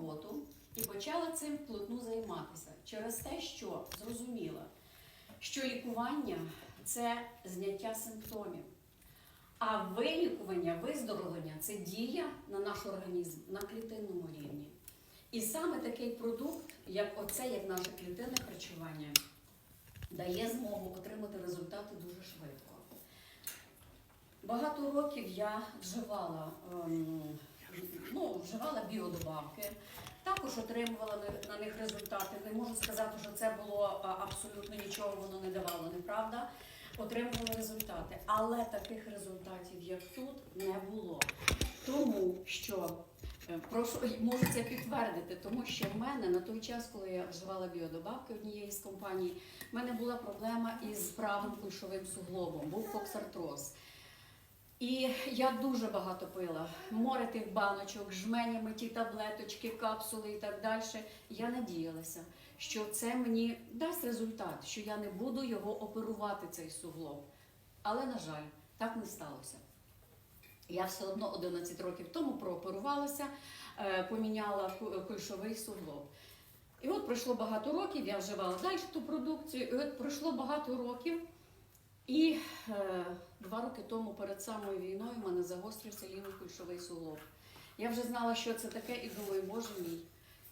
роботу і почала цим плотну займатися через те, що зрозуміла, що лікування це зняття симптомів. А вилікування, виздоровлення це дія на наш організм на клітинному рівні. І саме такий продукт, як оце, як наше клітинне харчування, дає змогу отримати результати дуже швидко. Багато років я вживала, ем, вживала біодобавки, також отримувала на- них результати. Не можу сказати, що це було абсолютно нічого, воно не давало, неправда. Отримувала результати, але таких результатів, як тут, не було. Тому що е, прошу можу це підтвердити, тому що в мене на той час, коли я вживала біодобавки однієї з компаній, в мене була проблема із правим кульшовим суглобом, був фоксартроз. І я дуже багато пила. Море тих баночок, жменями ті таблеточки, капсули і так далі. Я надіялася, що це мені дасть результат, що я не буду його оперувати, цей суглоб. Але, на жаль, так не сталося. Я все одно 11 років тому прооперувалася, е, поміняла кульшовий суглоб. І от пройшло багато років, я вживала далі ту продукцію, і от пройшло багато років. І е, два роки тому перед самою війною в мене загострився лівий кульшовий суглоб. Я вже знала, що це таке, і думаю, боже мій,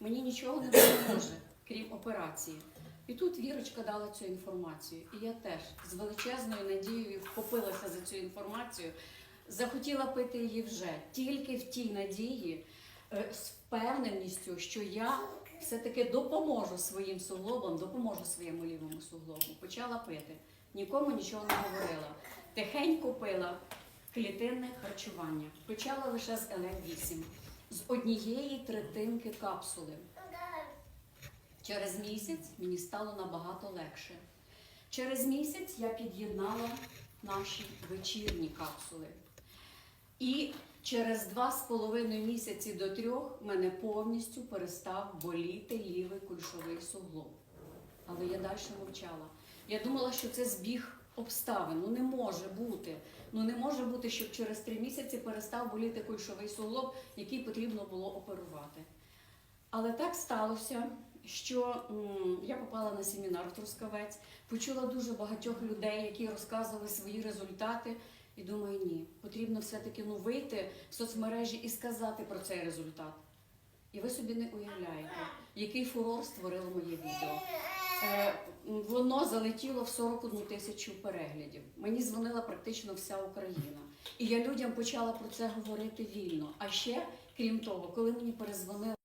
мені нічого не допоможе, крім операції. І тут Вірочка дала цю інформацію. І я теж з величезною надією вхопилася за цю інформацію, захотіла пити її вже тільки в тій надії, е, з впевненістю, що я все-таки допоможу своїм суглобам, допоможу своєму лівому суглобу. Почала пити. Нікому нічого не говорила. Тихенько пила клітинне харчування. Почала лише з ЛФ-8, з однієї третинки капсули. Через місяць мені стало набагато легше. Через місяць я під'єднала наші вечірні капсули. І через два з половиною місяці до трьох мене повністю перестав боліти лівий кульшовий суглоб. Але я далі мовчала. Я думала, що це збіг обставин. Ну не може бути. Ну не може бути, щоб через три місяці перестав боліти кульшовий суглоб, який потрібно було оперувати. Але так сталося, що я попала на семінар Трускавець, почула дуже багатьох людей, які розказували свої результати. І думаю, ні, потрібно все-таки ну, вийти в соцмережі і сказати про цей результат. І ви собі не уявляєте, який фурор створило моє відео. Воно залетіло в 41 тисячу переглядів. Мені дзвонила практично вся Україна. І я людям почала про це говорити вільно. А ще, крім того, коли мені перезвонили.